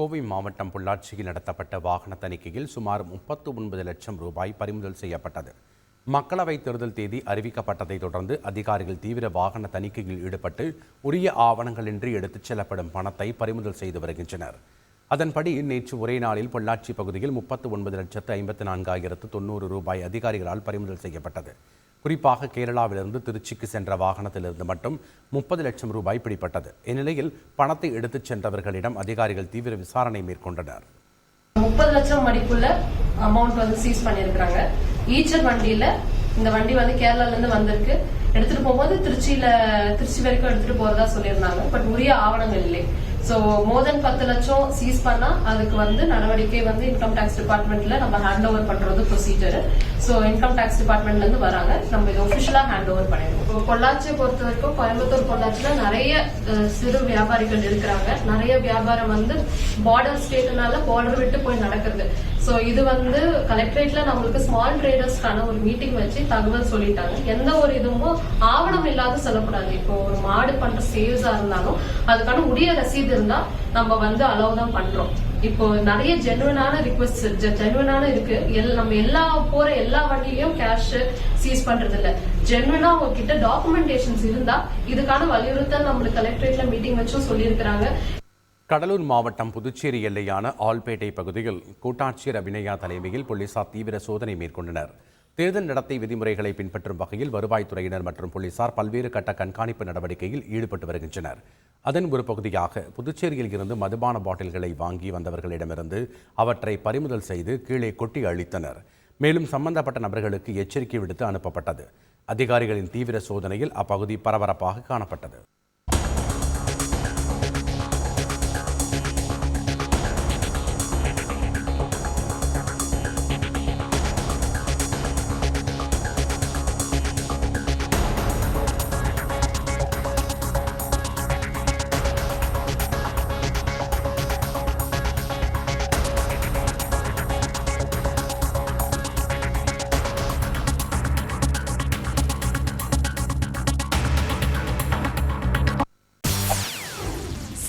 கோவை மாவட்டம் பொள்ளாச்சியில் நடத்தப்பட்ட வாகன தணிக்கையில் சுமார் முப்பத்து ஒன்பது லட்சம் ரூபாய் பறிமுதல் செய்யப்பட்டது. மக்களவைத் தேர்தல் தேதி அறிவிக்கப்பட்டதை தொடர்ந்து அதிகாரிகள் தீவிர வாகன தணிக்கையில் ஈடுபட்டு உரிய ஆவணங்களின்றி எடுத்துச் செல்லப்படும் பணத்தை பறிமுதல் செய்து வருகின்றனர். அதன்படி நேற்று ஒரே நாளில் பொள்ளாச்சி பகுதியில் முப்பத்து ஒன்பது லட்சத்து ஐம்பத்து நான்காயிரத்து தொண்ணூறு ரூபாய் அதிகாரிகளால் பறிமுதல் செய்யப்பட்டது. குறிப்பாக கேரளாவிலிருந்து திருச்சிக்கு சென்ற வாகனத்திலிருந்து மட்டும் முப்பது லட்சம் ரூபாய் பிடிப்பட்டது இந்நிலையில் பணத்தை எடுத்துச் சென்றவர்களிடம் அதிகாரிகள் தீவிர விசாரணை மேற்கொண்டனர். முப்பது லட்சம் மதிப்புள்ள அமௌண்ட் வந்து சீஸ் பண்ணியிருக்கிறாங்க. ஈச்சர் வண்டியில இந்த வண்டி வந்து கேரளால இருந்து வந்திருக்கு. எடுத்துட்டு போகும்போது திருச்சியில திருச்சி வரைக்கும் எடுத்துட்டு போறதா சொல்லியிருந்தாங்க. பட் உரிய ஆவணங்கள் இல்லை. சோ மோர் தென் பத்து லட்சம் சீஸ் பண்ணா அதுக்கு வந்து நடவடிக்கை வந்து இன்கம் டேக்ஸ் டிபார்ட்மெண்ட்ல நம்ம ஹேண்ட் ஓவர் பண்றது ப்ரொசீஜர் சோ இன்கம் டேக்ஸ் டிபார்ட்மெண்ட்ல இருந்து வராங்க. நம்ம இது ஒபிஷியலா ஹேண்ட் ஓவர் பண்ணிடுவோம். இப்போ பொள்ளாச்சியை பொறுத்த வரைக்கும் கோயம்புத்தூர் பொள்ளாச்சியில நிறைய சிறு வியாபாரிகள் இருக்கிறாங்க. நிறைய வியாபாரம் வந்து பார்டர் ஸ்டேட்னால பார்டர் விட்டு போய் நடக்குது சோ இது வந்து கலெக்டரேட்ல நம்மளுக்கு ஸ்மால் ட்ரேடர்ஸ்க்கான ஒரு மீட்டிங் வச்சு தகவல் சொல்லிட்டாங்க. எந்த ஒரு இதுவும் ஆவணம் இல்லாத சொல்லக்கூடாது. இப்போ ஒரு மாடு பண்ற சேல்ஸா இருந்தாலும் அதுக்கான உரிய ரசீது இருந்தா நம்ம வந்து அலோவ் தான் பண்றோம். இப்போ நிறைய ஜென்வனான ரிக்வஸ்ட் ஜென்வனான இருக்கு. எல்- நம்ம எல்லா போற எல்லா வண்டியிலயும் கேஷ் சீஸ் பண்றது இல்ல ஜென்வனா உங்ககிட்ட டாக்குமெண்டேஷன்ஸ் இருந்தா இதுக்கான வலியுறுத்தல் நம்மளுக்கு கலெக்டரேட்ல மீட்டிங் வச்சும் சொல்லியிருக்கிறாங்க. கடலூர் மாவட்டம் புதுச்சேரி எல்லையான ஆல்பேட்டை பகுதியில் கூட்டாட்சியர் அபிநயா தலைமையில் போலீசார் தீவிர சோதனை மேற்கொண்டனர். தேர்தல் நடத்தை விதிமுறைகளை பின்பற்றும் வகையில் வருவாய்த்துறையினர் மற்றும் போலீசார் பல்வேறு கட்ட கண்காணிப்பு நடவடிக்கையில் ஈடுபட்டு வருகின்றனர். அதன் ஒரு பகுதியாக புதுச்சேரியில் இருந்து மதுபான பாட்டில்களை வாங்கி வந்தவர்களிடமிருந்து அவற்றை பறிமுதல் செய்து கீழே கொட்டி அழித்தனர். மேலும் சம்பந்தப்பட்ட நபர்களுக்கு எச்சரிக்கை விடுத்து அனுப்பப்பட்டது. அதிகாரிகளின் தீவிர சோதனையில் அப்பகுதி பரபரப்பாக காணப்பட்டது.